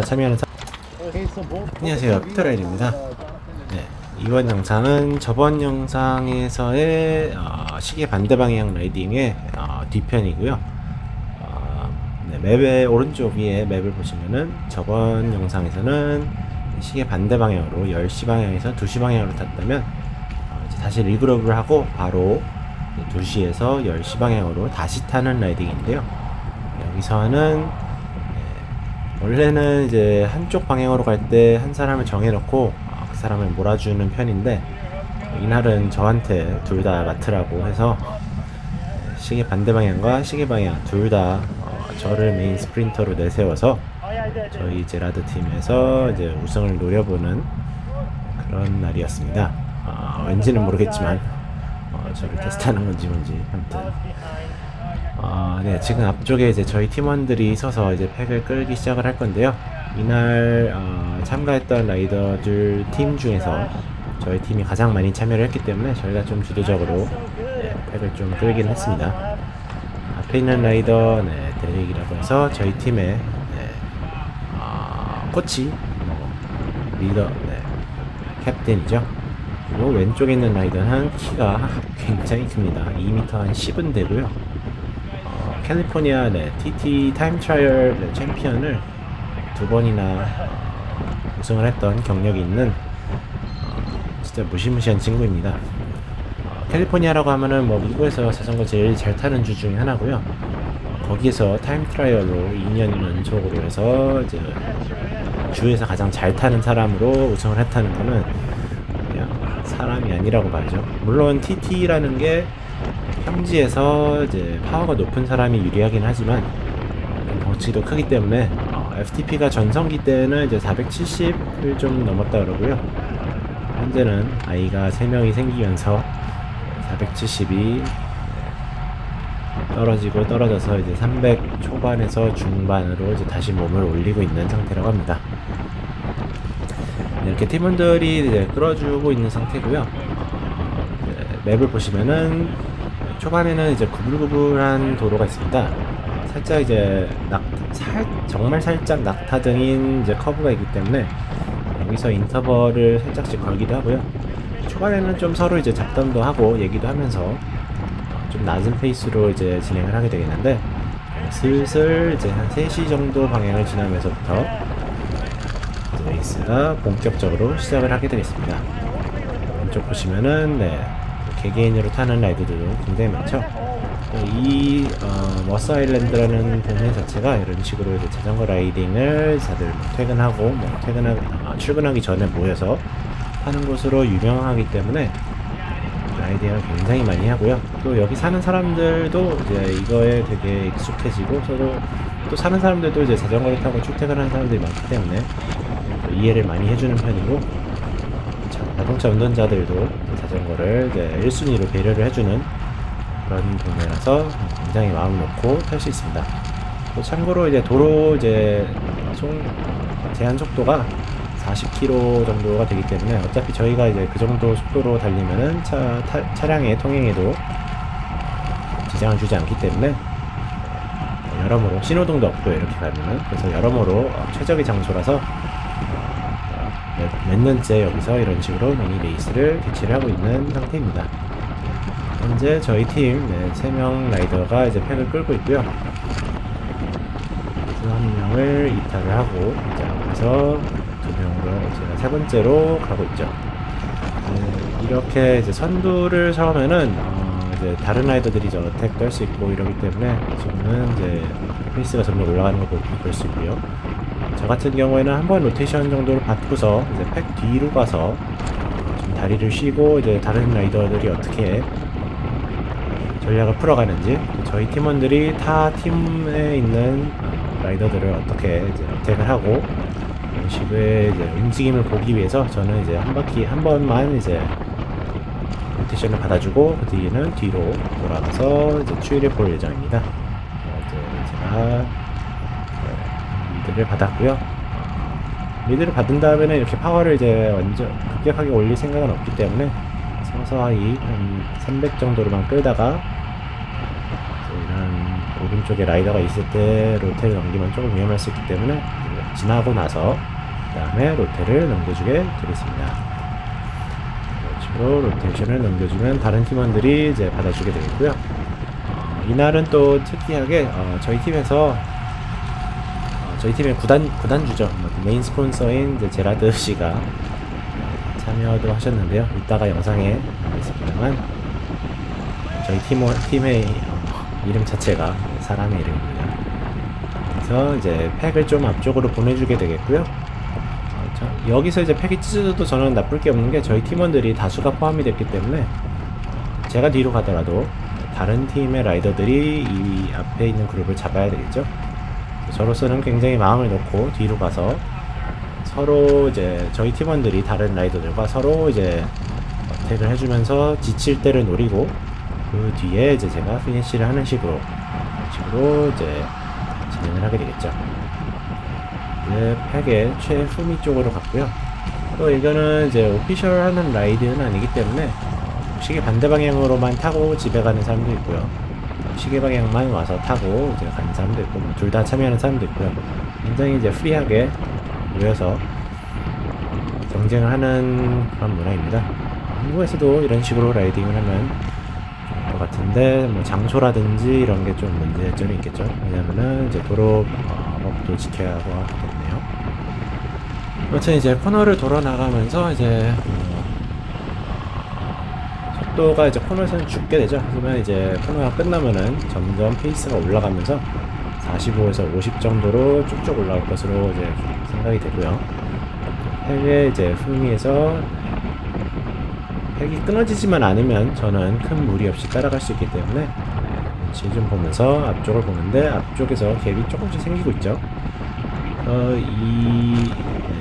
참여하는 사... 안녕하세요. 피터라일입니다. 네, 이번 영상은 저번 영상에서의 어, 시계 반대 방향 라이딩의 어, 뒤편이고요. 어, 네, 맵의 오른쪽 위에 맵을 보시면은 저번 영상에서는 시계 반대 방향으로 10시 방향에서 2시 방향으로 탔다면 어, 이제 다시 리그룹을 하고 바로 2시에서 10시 방향으로 다시 타는 라이딩인데요. 여기서는 원래는 이제 한쪽 방향으로 갈 때 한 사람을 정해놓고 어, 그 사람을 몰아주는 편인데 이날은 저한테 둘 다 맡으라고 해서 시계 반대 방향과 시계 방향 둘다 어, 저를 메인 스프린터로 내세워서 저희 제라드 팀에서 이제 우승을 노려보는 그런 날이었습니다. 어, 왠지는 모르겠지만 어, 저를 테스트하는 건지 뭔지 아무튼 아, 네, 지금 앞쪽에 이제 저희 팀원들이 서서 이제 팩을 끌기 시작을 할 건데요. 이날 어, 참가했던 라이더들 팀 중에서 저희 팀이 가장 많이 참여를 했기 때문에 저희가 좀 주도적으로 네, 팩을 좀 끌긴 했습니다. 앞에 있는 라이더 네, 데릭이라고 해서 저희 팀의 네, 어, 코치, 뭐, 리더, 네, 캡틴이죠. 그리고 왼쪽에 있는 라이더는 키가 굉장히 큽니다. 2m 한 10은 되고요. 어, 캘리포니아 네, TT 타임 트라이얼 네, 챔피언을 두 번이나 어, 우승을 했던 경력이 있는 어, 진짜 무시무시한 친구입니다. 어, 캘리포니아라고 하면은 뭐 미국에서 자전거 제일 잘 타는 주 중에 하나고요. 거기에서 타임 트라이얼로 2년 연속으로 해서 이제 주에서 가장 잘 타는 사람으로 우승을 했다는 거는 그냥 사람이 아니라고 봐야죠. 물론 TT라는 게 평지에서 이제 파워가 높은 사람이 유리하긴 하지만 덩치도 크기 때문에 어, FTP가 전성기 때는 이제 470을 좀 넘었다 그러고요. 현재는 아이가 3명이 생기면서 470이 떨어지고 떨어져서 이제 300 초반에서 중반으로 이제 다시 몸을 올리고 있는 상태라고 합니다. 네, 이렇게 팀원들이 이제 끌어주고 있는 상태고요. 맵을 보시면은 초반에는 이제 구불구불한 도로가 있습니다. 살짝 이제 낙, 살, 정말 살짝 낙타등인 이제 커브가 있기 때문에 여기서 인터벌을 살짝씩 걸기도 하고요. 초반에는 좀 서로 이제 잡담도 하고 얘기도 하면서 어, 좀 낮은 페이스로 이제 진행을 하게 되겠는데 어, 슬슬 이제 한 3시 정도 방향을 지나면서부터 레이스가 본격적으로 시작을 하게 되겠습니다. 왼쪽 보시면은 네, 개개인으로 타는 라이드들도 굉장히 많죠. 어, 이 어, 머스 아일랜드라는 동네 자체가 이런 식으로 이제 자전거 라이딩을 다들 뭐 퇴근하고 뭐 퇴근하 아, 출근하기 전에 모여서 타는 곳으로 유명하기 때문에 라이딩을 굉장히 많이 하고요. 또 여기 사는 사람들도 이제 이거에 되게 익숙해지고 서로 또 사는 사람들도 이제 자전거를 타고 출퇴근하는 사람들이 많기 때문에 또 이해를 많이 해주는 편이고 자, 자동차 운전자들도 자전거를 이제 1순위로 배려를 해주는 그런 동네라서 굉장히 마음 놓고 탈 수 있습니다. 또 참고로 이제 도로 이제 총 제한 속도가 40km 정도가 되기 때문에 어차피 저희가 이제 그 정도 속도로 달리면은 차, 타, 차량의 통행에도 지장을 주지 않기 때문에 어, 여러모로 신호등도 없고 이렇게 가면은 그래서 여러모로 어, 최적의 장소라서 어, 몇, 몇 년째 여기서 이런 식으로 미니 레이스를 개최를 하고 있는 상태입니다. 현재 저희 팀 네, 3명 라이더가 이제 팩을 끌고 있고요. 한 명을 이탈을 하고 이제 앞에서 두 명으로 제가 세 번째로 가고 있죠. 네, 이렇게 이제 선두를 서면은 어, 이제 다른 라이더들이 이제 어택도 할 수 있고 이러기 때문에 지금은 이제 페이스가 점점 올라가는 걸 볼 수 있고요. 저 같은 경우에는 한 번 로테이션 정도를 받고서 이제 팩 뒤로 가서 좀 다리를 쉬고 이제 다른 라이더들이 어떻게 전략을 풀어가는지 또 저희 팀원들이 타 팀에 있는 라이더들을 어떻게 이제 어택을 하고 이런 식의 이제 움직임을 보기 위해서 저는 이제 한 바퀴 한 번만 이제 로테이션을 받아주고 그 뒤에는 뒤로 돌아가서 이제 추이를 볼 예정입니다. 어, 이제 제가 네, 리드를 받았고요. 어, 리드를 받은 다음에는 이렇게 파워를 이제 완전 급격하게 올릴 생각은 없기 때문에 서서히 한 300 정도로만 끌다가 이런 오른쪽에 라이더가 있을 때 로테를 넘기면 조금 위험할 수 있기 때문에 지나고 나서 그 다음에 로테를 넘겨주게 되겠습니다. 이런 식으로 로테이션을 넘겨주면 다른 팀원들이 이제 받아주게 되겠고요. 어, 이날은 또 특이하게 어, 저희 팀에서 어, 저희 팀의 구단 구단주죠 뭐 메인 스폰서인 이제 제라드 씨가 참여도 하셨는데요. 이따가 영상에 나오겠습니다만 저희 팀 팀의 어, 이름 자체가 사람의 이름입니다. 그래서 이제 팩을 좀 앞쪽으로 보내주게 되겠고요. 어, 저- 여기서 이제 팩이 찢어져도 저는 나쁠 게 없는 게 저희 팀원들이 다수가 포함이 됐기 때문에 제가 뒤로 가더라도 다른 팀의 라이더들이 이 앞에 있는 그룹을 잡아야 되겠죠. 저로서는 굉장히 마음을 놓고 뒤로 가서 서로 이제 저희 팀원들이 다른 라이더들과 서로 이제 어택을 해주면서 지칠 때를 노리고 그 뒤에 이제 제가 피니시를 하는 식으로 식으로 이제 진행을 하게 되겠죠. 이제 팩의 최후미 쪽으로 갔고요. 또 이거는 이제 오피셜 하는 라이드는 아니기 때문에 어, 시계 반대 방향으로만 타고 집에 가는 사람도 있고요. 시계 방향만 와서 타고 이제 가는 사람도 있고 둘다 참여하는 사람도 있고요. 굉장히 이제 프리하게 모여서 경쟁을 하는 그런 문화입니다. 한국에서도 이런 식으로 라이딩을 하면 것 같은데 뭐 장소라든지 이런 게 좀 문제점이 있겠죠. 왜냐면은 이제 도로 어, 법도 지켜야 하고 때문에요. 아무튼 이제 코너를 돌아 나가면서 이제 어, 속도가 이제 코너에서는 죽게 되죠. 하지만 이제 코너가 끝나면은 점점 페이스가 올라가면서 45에서 50 정도로 쭉쭉 올라갈 것으로 이제 생각이 되고요. 해외 이제 흥미에서 팩이 끊어지지만 않으면 저는 큰 무리 없이 따라갈 수 있기 때문에 네, 눈치 좀 보면서 앞쪽을 보는데 앞쪽에서 갭이 조금씩 생기고 있죠. 어, 이,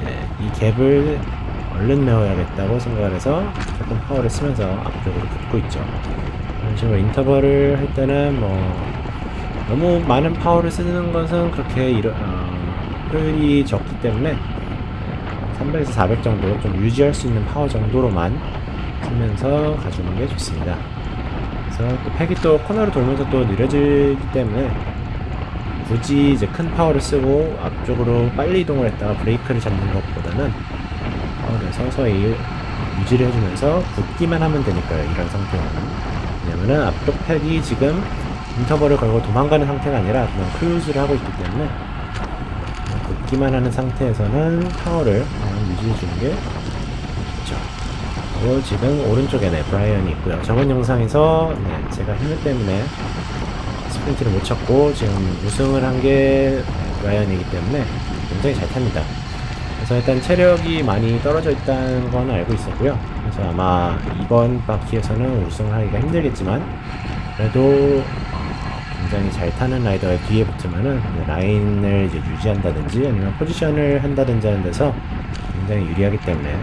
네, 이 갭을 얼른 메워야겠다고 생각을 해서 조금 파워를 쓰면서 앞쪽으로 붙고 있죠. 이런 식으로 인터벌을 할 때는 뭐 너무 많은 파워를 쓰는 것은 그렇게 이러, 어, 효율이 적기 때문에 300에서 400 정도 좀 유지할 수 있는 파워 정도로만 쓰면서 가주는 게 좋습니다. 그래서 또 팩이 또 코너를 돌면서 또 느려지기 때문에 굳이 이제 큰 파워를 쓰고 앞쪽으로 빨리 이동을 했다가 브레이크를 잡는 것보다는 서서히 유지를 해주면서 붙기만 하면 되니까요. 이런 상태는. 왜냐면은 앞쪽 팩이 지금 인터벌을 걸고 도망가는 상태가 아니라 그냥 크루즈를 하고 있기 때문에 붙기만 하는 상태에서는 파워를 그냥 유지해 주는 게 좋죠. 그리고 지금 오른쪽에 네, 브라이언이 있고요. 저번 영상에서 네, 제가 힘을 때문에 어, 스프린트를 못 쳤고 지금 우승을 한 게 브라이언이기 때문에 굉장히 잘 탑니다. 그래서 일단 체력이 많이 떨어져 있다는 건 알고 있었고요. 그래서 아마 이번 바퀴에서는 우승을 하기가 힘들겠지만 그래도 굉장히 잘 타는 라이더가 뒤에 붙으면은 라인을 이제 유지한다든지 아니면 포지션을 한다든지 하는 데서 굉장히 유리하기 때문에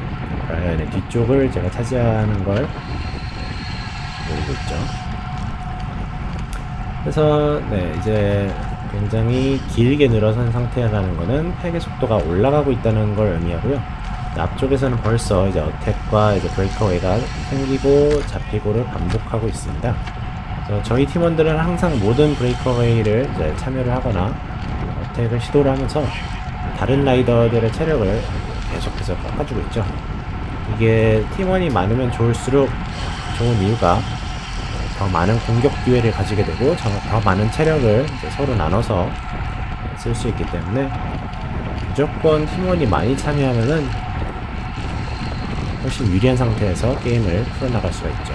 브라이언의 뒤쪽을 제가 차지하는 걸 노리고 있죠. 그래서 네 이제 굉장히 길게 늘어선 상태라는 거는 팩의 속도가 올라가고 있다는 걸 의미하고요. 앞쪽에서는 벌써 이제 어택과 이제 브레이커웨이가 생기고 잡히고를 반복하고 있습니다. 그래서 저희 팀원들은 항상 모든 브레이커웨이를 이제 참여를 하거나 어택을 시도를 하면서 다른 라이더들의 체력을 계속해서 깎아주고 있죠. 이게 팀원이 많으면 좋을수록 좋은 이유가 더 많은 공격 기회를 가지게 되고 저- 더 많은 체력을 서로 나눠서 쓸 수 있기 때문에 무조건 팀원이 많이 참여하면은 훨씬 유리한 상태에서 게임을 풀어나갈 수가 있죠.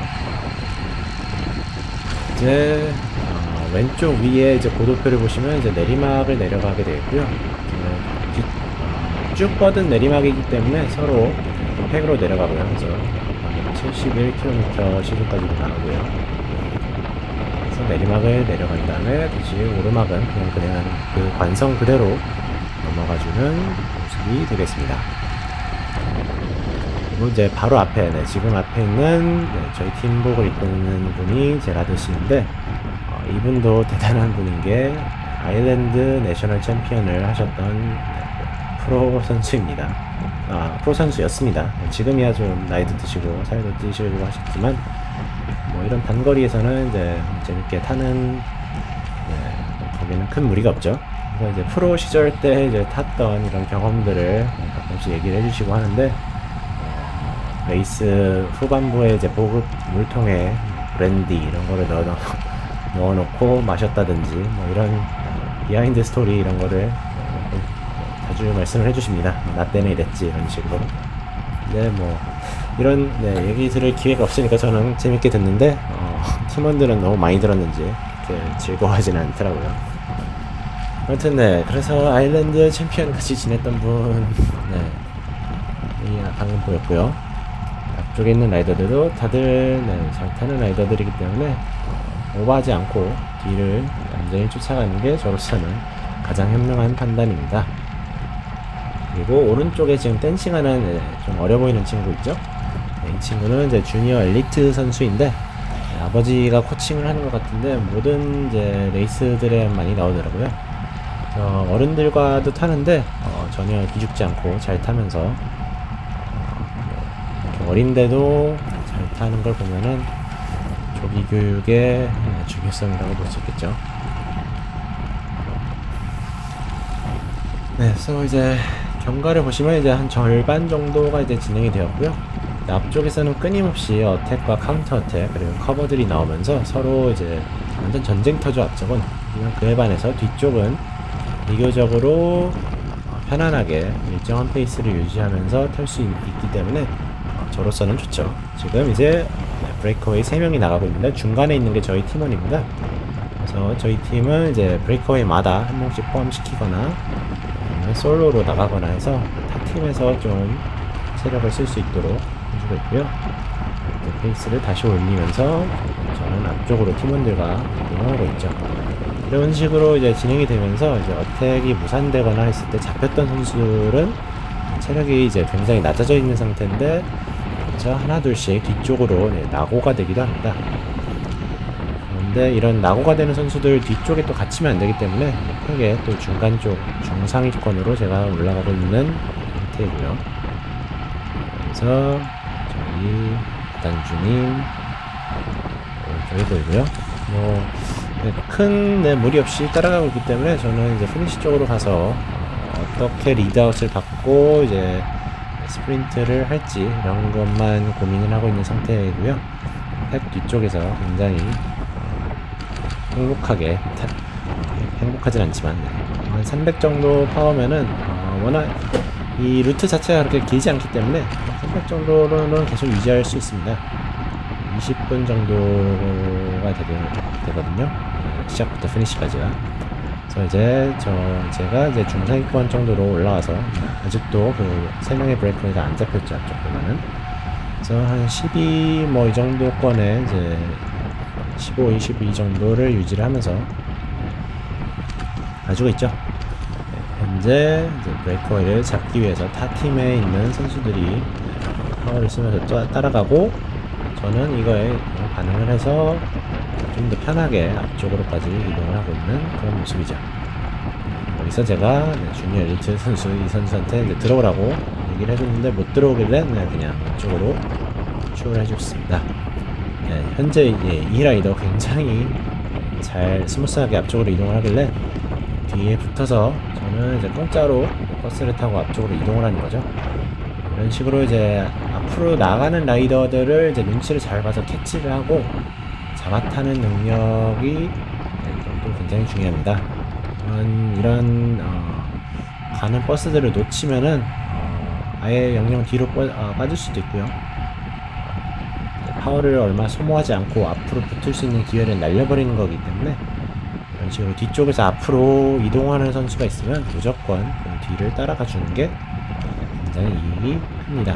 이제 어, 왼쪽 위에 이제 고도표를 보시면 이제 내리막을 내려가게 뒤- 어, 쭉 뻗은 내리막이기 때문에 서로 팩으로 내려가고요. 그래서 71km 시속까지도 나오고요. 내리막을 내려간 다음에 다시 오르막은 그냥 그냥 그 관성 그대로 넘어가주는 모습이 되겠습니다. 그리고 이제 바로 앞에, 네, 지금 앞에 있는 네, 저희 팀복을 있는 분이 제라드 씨인데, 어, 이분도 대단한 분인 게 아일랜드 내셔널 챔피언을 하셨던 네, 프로 선수입니다. 아, 프로 선수였습니다. 지금이야 좀 나이도 드시고 살도 찌시고 하셨지만, 뭐 이런 단거리에서는 이제 재밌게 타는, 네, 거기는 큰 무리가 없죠. 그래서 이제 프로 시절 때 이제 탔던 이런 경험들을 가끔씩 얘기를 해주시고 하는데 어, 레이스 후반부에 이제 보급 물통에 브랜디 이런 거를 넣어 넣어놓고 마셨다든지 뭐 이런 비하인드 스토리 이런 거를 어, 자주 말씀을 해주십니다. 나 때문에 이랬지 이런 식으로. 근데 뭐 이런 네, 얘기 들을 기회가 없으니까 저는 재밌게 듣는데 어, 팀원들은 너무 많이 들었는지 그렇게 즐거워하지는 않더라고요. 아무튼 네 그래서 아일랜드 챔피언 같이 지냈던 분 네. 이 방금 보였고요. 앞쪽에 있는 라이더들도 다들 네, 잘 타는 라이더들이기 때문에 어, 오버하지 않고 뒤를 완전히 쫓아가는 게 저로서는 가장 현명한 판단입니다. 그리고 오른쪽에 지금 댄싱하는 네, 좀 어려 보이는 친구 있죠? 네, 이 친구는 이제 주니어 엘리트 선수인데 네, 아버지가 코칭을 하는 것 같은데 모든 이제 레이스들에 많이 나오더라고요. 어, 어른들과도 타는데 어, 전혀 기죽지 않고 잘 타면서 어, 어린데도 잘 타는 걸 보면은 조기 교육의 네, 중요성이라고 볼 수 있겠죠. 네, 그래서 이제 경과를 보시면 이제 한 절반 정도가 이제 진행이 되었고요. 앞쪽에서는 끊임없이 어택과 카운터 어택 그리고 커버들이 나오면서 서로 이제 완전 전쟁터죠 앞쪽은 그에 반해서 뒤쪽은 비교적으로 어, 편안하게 일정한 페이스를 유지하면서 탈 수 있기 때문에 어, 저로서는 좋죠. 지금 이제 브레이커웨이 3명이 나가고 있는데 중간에 있는 게 저희 팀원입니다. 그래서 저희 팀은 이제 브레이커웨이마다 한 명씩 포함시키거나 솔로로 나가거나 해서 타 팀에서 좀 체력을 쓸 수 있도록 해주고 있고요. 이렇게 페이스를 다시 올리면서 저는 앞쪽으로 팀원들과 이동하고 있죠. 이런 식으로 이제 진행이 되면서 이제 어택이 무산되거나 했을 때 잡혔던 선수들은 체력이 이제 굉장히 낮아져 있는 상태인데 그래서 하나 둘씩 뒤쪽으로 네, 낙오가 되기도 합니다. 그런데 이런 낙오가 되는 선수들 뒤쪽에 또 갇히면 안 되기 때문에 크게 또 중간 쪽 중상위권으로 제가 올라가고 있는 상태이고요. 그래서 저희 단주님 오른쪽에 보이고요. 뭐 큰 네, 무리 없이 따라가고 있기 때문에 저는 이제 피니시 쪽으로 가서 어, 어떻게 리드아웃을 받고 이제 스프린트를 할지 이런 것만 고민을 하고 있는 상태이고요. 팩 뒤쪽에서 굉장히 행복하게 타, 행복하진 않지만 네. 한300 정도 파워면은 어, 워낙 이 루트 자체가 그렇게 길지 않기 때문에 300 정도로는 계속 유지할 수 있습니다. 20분 정도가 되게, 되거든요. 어, 시작부터 피니시까지가. 그래서 이제 저 제가 이제 중상위권 정도로 올라와서 아직도 그세 명의 브레이크가 안 잡혔죠 보면은. 그래서 한 12 뭐 이 정도권에 이제 15, 22 정도를 유지를 하면서 가지고 있죠. 네, 현재 이제 브레이크웨이를 잡기 위해서 타 팀에 있는 선수들이 파워를 쓰면서 따- 따라가고 저는 이거에 반응을 해서 좀 더 편하게 앞쪽으로까지 이동을 하고 있는 그런 모습이죠. 여기서 제가 네, 주니어 엘리트 선수 이 선수한테 이제 들어오라고 얘기를 해줬는데 못 들어오길래 네, 그냥 이쪽으로 추월 해줬습니다. 네, 현재 예, 이 라이더 굉장히 잘 스무스하게 앞쪽으로 이동을 하길래 뒤에 붙어서 저는 이제 공짜로 버스를 타고 앞쪽으로 이동을 하는 거죠. 이런 식으로 이제 앞으로 나가는 라이더들을 이제 눈치를 잘 봐서 캐치를 하고 잡아타는 능력이 네, 또 굉장히 중요합니다. 이런, 이런 어, 가는 버스들을 놓치면은 어, 아예 영영 뒤로 빠, 어, 빠질 수도 있고요. 파워를 얼마 소모하지 않고 앞으로 붙을 수 있는 기회를 날려버리는 거기 때문에 이런 식으로 뒤쪽에서 앞으로 이동하는 선수가 있으면 무조건 그 뒤를 따라가 주는 게 굉장히 이익이 큽니다.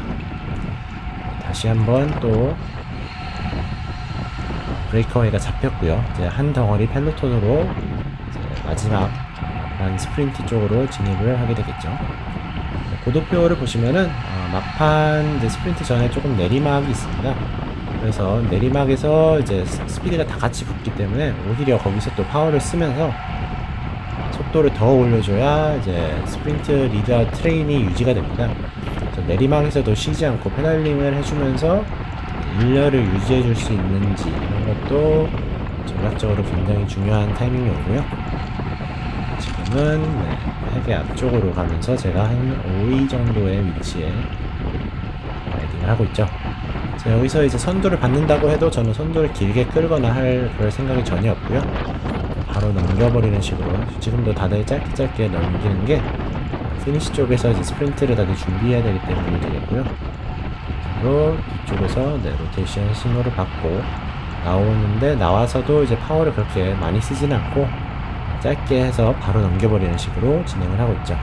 다시 한번 또 브레이커웨이가 잡혔고요. 이제 한 덩어리 펠로톤으로 마지막 한 스프린트 쪽으로 진입을 하게 되겠죠. 네, 고도표를 보시면은 어, 막판 이제 스프린트 전에 조금 내리막이 있습니다. 그래서 내리막에서 이제 스- 스피드가 다 같이 붙기 때문에 오히려 거기서 또 파워를 쓰면서 속도를 더 올려줘야 이제 스프린트 리드아웃 트레인이 유지가 됩니다. 내리막에서도 쉬지 않고 페달링을 해주면서 일렬을 유지해 줄 수 있는지 이런 것도 전략적으로 굉장히 중요한 타이밍이 오고요. 지금 지금은 네, 핵의 앞쪽으로 가면서 제가 한 5위 정도의 위치에 라이딩을 하고 있죠. 자, 여기서 이제 선두를 받는다고 해도 저는 선두를 길게 끌거나 할 그럴 생각이 전혀 없고요. 바로 넘겨버리는 식으로 지금도 다들 짧게 짧게 넘기는 게 피니시 쪽에서 이제 스프린트를 다들 준비해야 되기 때문에 되겠고요. 그리고 뒤쪽에서 네, 로테이션 신호를 받고 나오는데 나와서도 이제 파워를 그렇게 많이 쓰진 않고 짧게 해서 바로 넘겨버리는 식으로 진행을 하고 있죠.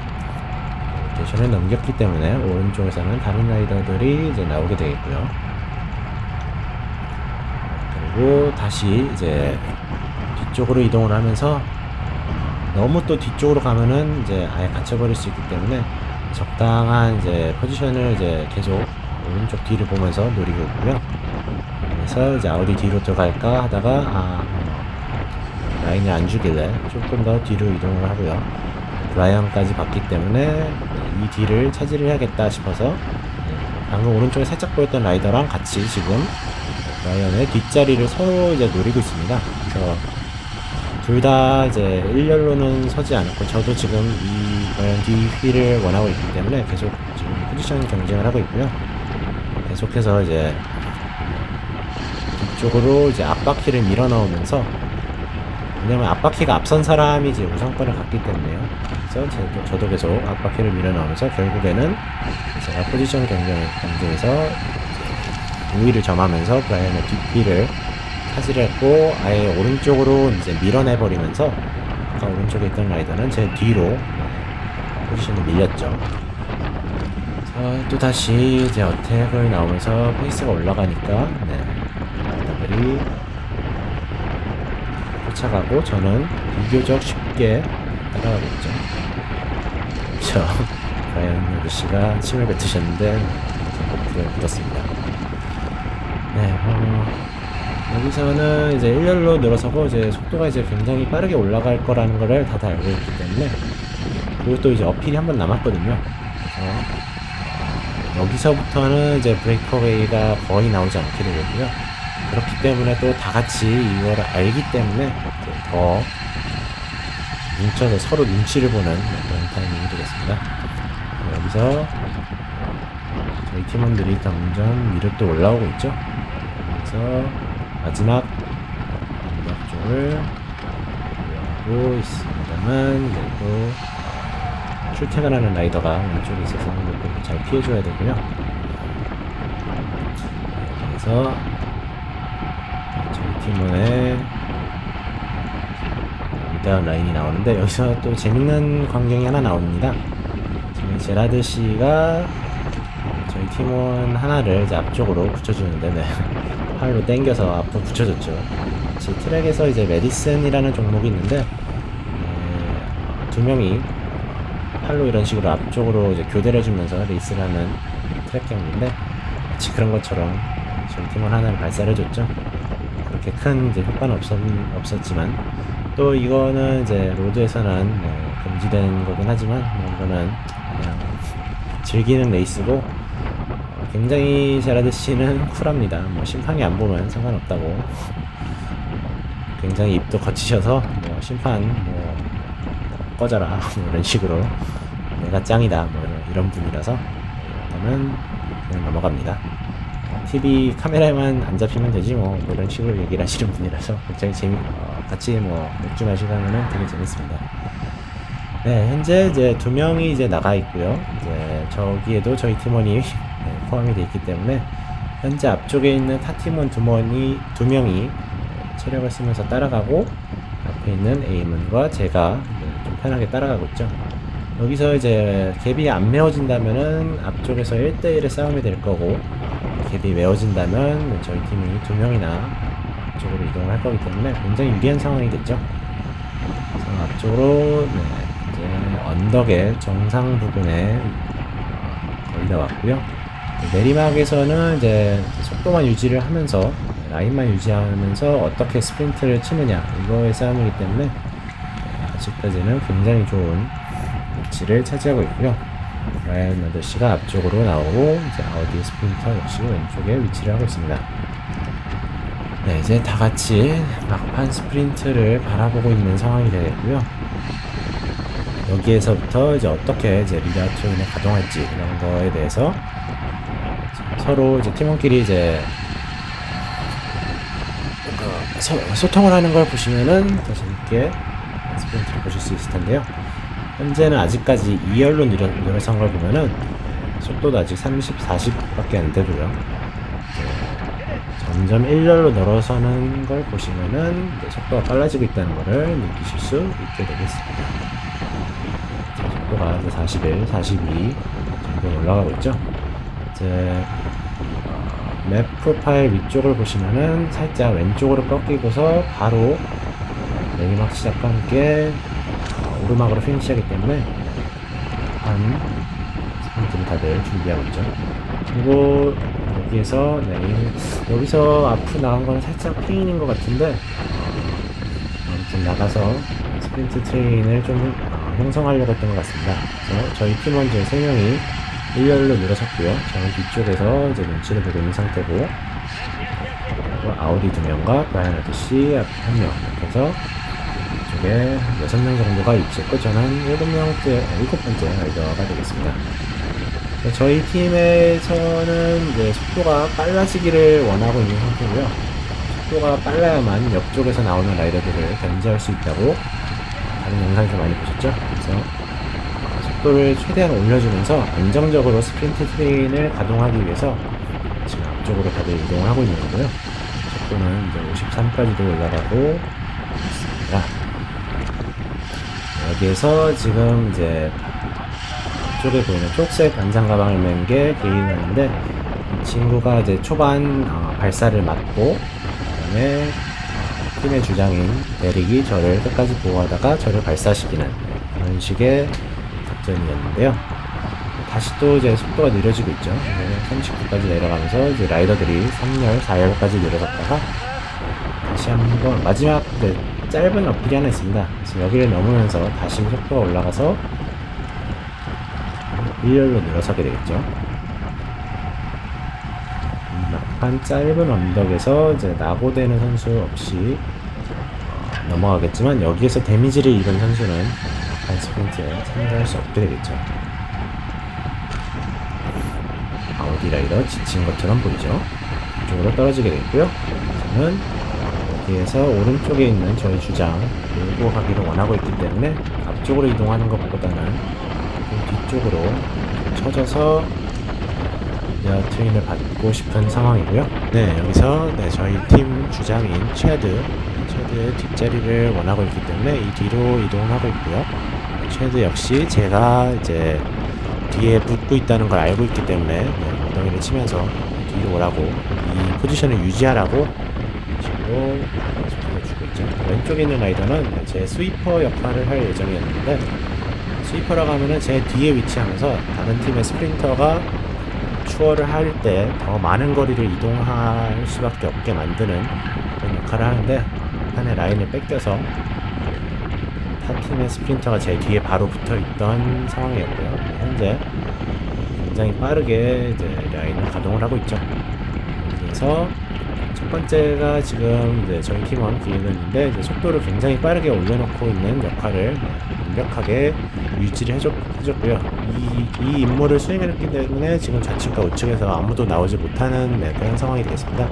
로테이션을 넘겼기 때문에 오른쪽에서는 다른 라이더들이 이제 나오게 되겠고요. 그리고 다시 이제 뒤쪽으로 이동을 하면서 너무 또 뒤쪽으로 가면은 이제 아예 갇혀버릴 수 있기 때문에 적당한 이제 포지션을 이제 계속 오른쪽 뒤를 보면서 노리고 있고요. 그래서 이제 아우디 뒤로 들어갈까 하다가 아 어, 라인이 안 주길래 조금 더 뒤로 이동을 하고요. 브라이언까지 봤기 때문에 이 뒤를 차지를 해야겠다 싶어서 방금 오른쪽에 살짝 보였던 라이더랑 같이 지금 브라이언의 뒷자리를 서로 이제 노리고 있습니다. 그래서 둘 다 이제 일렬로는 서지 않았고 저도 지금 이 브라이언 뒤휘를 원하고 있기 때문에 계속 지금 포지션 경쟁을 하고 있고요. 계속해서 이제 뒤쪽으로 이제 앞바퀴를 밀어 넣으면서 왜냐면 앞바퀴가 앞선 사람이 이제 우선권을 갖기 때문에요. 그래서 저도, 계속 앞바퀴를 밀어 넣으면서 결국에는 제가 포지션 경쟁, 경쟁에서 우위를 점하면서 브라이언의 뒷뒤를 차지를 했고 아예 오른쪽으로 이제 밀어내 버리면서 아까 오른쪽에 있던 라이더는 제 뒤로 포지션이 밀렸죠. 자, 또 다시 이제 어택을 나오면서 페이스가 올라가니까 네, 라이더들이 쫓아가고 저는 비교적 쉽게 따라가고 있죠. 그렇죠. 브라이언 루시가 침을 뱉으셨는데 불을 묻었습니다. 네, 어, 여기서는 이제 일렬로 늘어서고 이제 속도가 이제 굉장히 빠르게 올라갈 거라는 거를 다들 알고 있기 때문에 그리고 또 이제 어필이 한 번 남았거든요. 그래서 여기서부터는 이제 브레이커웨이가 거의 나오지 않게 되고요. 그렇기 때문에 또 다 같이 이걸 알기 때문에 더 뭉쳐서 서로 눈치를 보는 그런 타이밍이 되겠습니다. 여기서 저희 팀원들이 점점 위로 또 올라오고 있죠. 그래서 마지막 쪽을 올라오고 있습니다만 그래도 출퇴근하는 라이더가 왼쪽에 있어서 이것도 잘 피해줘야 되고요. 그래서 저희 팀원의 위대한 라인이 나오는데 여기서 또 재밌는 광경이 하나 나옵니다. 지금 제라드 씨가 저희 팀원 하나를 앞쪽으로 붙여주는데 네. 팔로 당겨서 앞으로 붙여줬죠. 제 트랙에서 이제 메디슨이라는 종목이 있는데 네, 두 명이 팔로 이런 식으로 앞쪽으로 이제 교대를 해주면서 레이스를 하는 트랙 경기인데 마치 그런 것처럼 저희 팀원 하나를 발사해줬죠. 그렇게 큰 효과는 없었, 없었지만 또 이거는 이제 로드에서는 네, 금지된 거긴 하지만 뭐 이거는 그냥 즐기는 레이스고 어, 굉장히 제라드 씨는 쿨합니다. 뭐 심판이 안 보면 상관없다고 굉장히 입도 거치셔서 뭐 심판 뭐 꺼져라 뭐 이런 식으로 내가 짱이다 뭐 이런, 분이라서 저는 그냥 넘어갑니다. TV 카메라에만 안 잡히면 되지 뭐, 뭐 이런 식으로 얘기를 하시는 분이라서 굉장히 재미 어, 같이 뭐 맥주 마시고 하면은 되게 재밌습니다. 네, 현재 이제 두 명이 이제 나가 있고요. 이제 저기에도 저희 팀원이 네, 포함이 돼 있기 때문에 현재 앞쪽에 있는 타 팀원 두 명이 체력을 쓰면서 따라가고 앞에 있는 에이문과 제가 네, 좀 편하게 따라가고 있죠. 여기서 이제 갭이 안 메워진다면은 앞쪽에서 1대1의 싸움이 될 거고 갭이 메워진다면 저희 팀이 두 명이나 앞쪽으로 이동을 할 거기 때문에 굉장히 유리한 상황이겠죠. 그래서 앞쪽으로 네, 이제 언덕의 정상 부분에 어, 거의 다 왔고요. 내리막에서는 이제 속도만 유지를 하면서 라인만 유지하면서 어떻게 스프린트를 치느냐 이거의 싸움이기 때문에 아직까지는 굉장히 좋은 위치를 차지하고 있고요. 라이언 너드 씨가 앞쪽으로 나오고 이제 아우디 스프린터 역시 왼쪽에 위치를 하고 있습니다. 네, 이제 다 같이 막판 스프린트를 바라보고 있는 상황이 되겠고요. 여기에서부터 이제 어떻게 이제 리더 트윈을 가동할지 이런 거에 대해서 서로 이제 팀원끼리 이제 소, 소통을 하는 걸 보시면은 더 재밌게 스프린트를 보실 수 있을 텐데요. 현재는 아직까지 2열로 늘어, 늘어선 걸 보면은 속도도 아직 30, 40밖에 안 되고요. 네, 점점 1열로 늘어서는 걸 보시면은 속도가 빨라지고 있다는 것을 느끼실 수 있게 되겠습니다. 자, 속도가 이제 41, 42 정도 올라가고 있죠. 이제 어, 맵 프로파일 위쪽을 보시면은 살짝 왼쪽으로 꺾이고서 바로 내리막 시작과 함께 어, 오르막으로 피니시하기 때문에 한 스프린트를 다들 준비하고 있죠. 그리고 여기에서 네, 이- 여기서 앞으로 나간 건 살짝 페인인 것 같은데 어, 아무튼 나가서 스프린트 트레인을 좀 어, 형성하려고 했던 것 같습니다. 그래서 저희 팀원 중 3명이 1열로 늘어섰고요. 저는 뒤쪽에서 이제 눈치를 보고 있는 상태고 아우디 2명과 브라이언 아저씨 앞 1명 이렇게 해서 이쪽에 6명 정도가 위치했고 저는 한 7명째, 7번째 라이더가 되겠습니다. 네, 저희 팀에서는 이제 속도가 빨라지기를 원하고 있는 상태고요. 속도가 빨라야만 옆쪽에서 나오는 라이더들을 견제할 수 있다고 다른 영상에서 많이 보셨죠? 그래서 어, 속도를 최대한 올려주면서 안정적으로 스프린트 트레인을 가동하기 위해서 지금 앞쪽으로 다들 이동을 하고 있는 거고요. 속도는 이제 53까지도 올라가고 있습니다. 여기에서 지금 이제 쪽에 보이는 초록색 안장 가방을 맨게이 친구가 이제 초반 어, 발사를 맞고 그다음에 어, 팀의 주장인 데릭이 저를 끝까지 보호하다가 저를 발사시키는 그런 식의 작전이었는데요. 다시 또 이제 속도가 느려지고 있죠. 39까지 내려가면서 이제 라이더들이 3열, 4열까지 내려갔다가 다시 한번 마지막 네, 짧은 어필이 하나 있습니다. 그래서 여기를 넘으면서 다시 속도가 올라가서 1열로 늘어서게 되겠죠. 음, 막판 짧은 언덕에서 이제 낙오되는 선수 없이 어, 넘어가겠지만 여기에서 데미지를 입은 선수는 막판 스프린트에 참가할 수 없게 되겠죠. 아우디 라이더 지친 것처럼 보이죠. 이쪽으로 떨어지게 되고요. 저는 여기에서 오른쪽에 있는 저희 주장 밀고 가기를 원하고 있기 때문에 앞쪽으로 이동하는 것보다는 좀 뒤쪽으로 쳐져서 미디어 트윈을 받고 싶은 상황이고요. 네, 여기서 네, 저희 팀 주장인 최드, 최드의 뒷자리를 원하고 있기 때문에 이 뒤로 이동하고 있고요. 최드 역시 제가 이제 뒤에 붙고 있다는 걸 알고 있기 때문에 네, 엉덩이를 치면서 뒤로 오라고 이 포지션을 유지하라고 식으로 주고 있죠. 왼쪽에 있는 라이더는 제 스위퍼 역할을 할 예정이었는데 스위퍼라고 하면은 제 뒤에 위치하면서 다른 팀의 스프린터가 추월을 할 때 더 많은 거리를 이동할 수밖에 없게 만드는 그런 역할을 하는데 한의 라인을 뺏겨서 타 팀의 스프린터가 제 뒤에 바로 붙어 있던 상황이었고요. 현재 굉장히 빠르게 이제 라인을 가동을 하고 있죠. 그래서 첫 번째가 지금 이제 저희 팀원 기획은인데 이제 속도를 굉장히 빠르게 올려놓고 있는 역할을 완벽하게 유지를 해줬, 해줬고요. 이, 이 임무를 수행했기 때문에 지금 좌측과 우측에서 아무도 나오지 못하는 네, 그런 상황이 되겠습니다.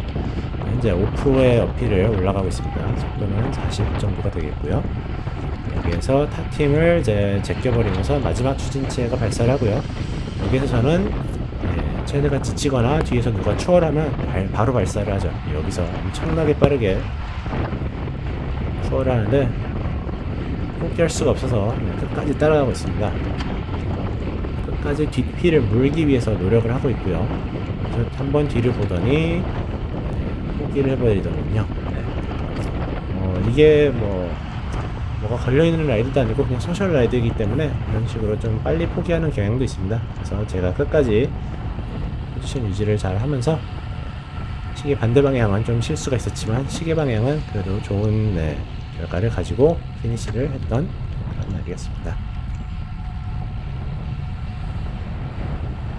현재 5%의 어필을 올라가고 있습니다. 속도는 40 정도가 되겠고요. 여기에서 타 팀을 이제 제껴버리면서 마지막 추진체가 발사를 하고요. 여기에서 저는 예, 최대가 지치거나 뒤에서 누가 추월하면 발- 바로 발사를 하죠. 여기서 엄청나게 빠르게 추월하는데 포기할 수가 없어서 끝까지 따라가고 있습니다. 끝까지 뒷피를 물기 위해서 노력을 하고 있고요. 한 번 뒤를 보더니 네, 포기를 해버리더군요. 네. 어, 이게 뭐 뭐가 걸려있는 라이드도 아니고 그냥 소셜 라이드이기 때문에 이런 식으로 좀 빨리 포기하는 경향도 있습니다. 그래서 제가 끝까지 포지션 유지를 잘 하면서 시계 반대 방향은 좀 실수가 있었지만 시계 방향은 그래도 좋은 네, 결과를 가지고 피니시를 했던 그런 날이었습니다.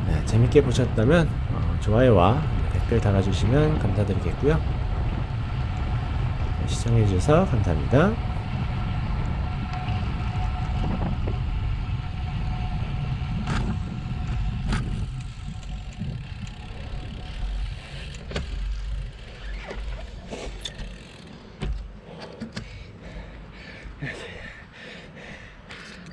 네, 재밌게 보셨다면 어, 좋아요와 댓글 달아주시면 감사드리겠고요. 네, 시청해주셔서 감사합니다.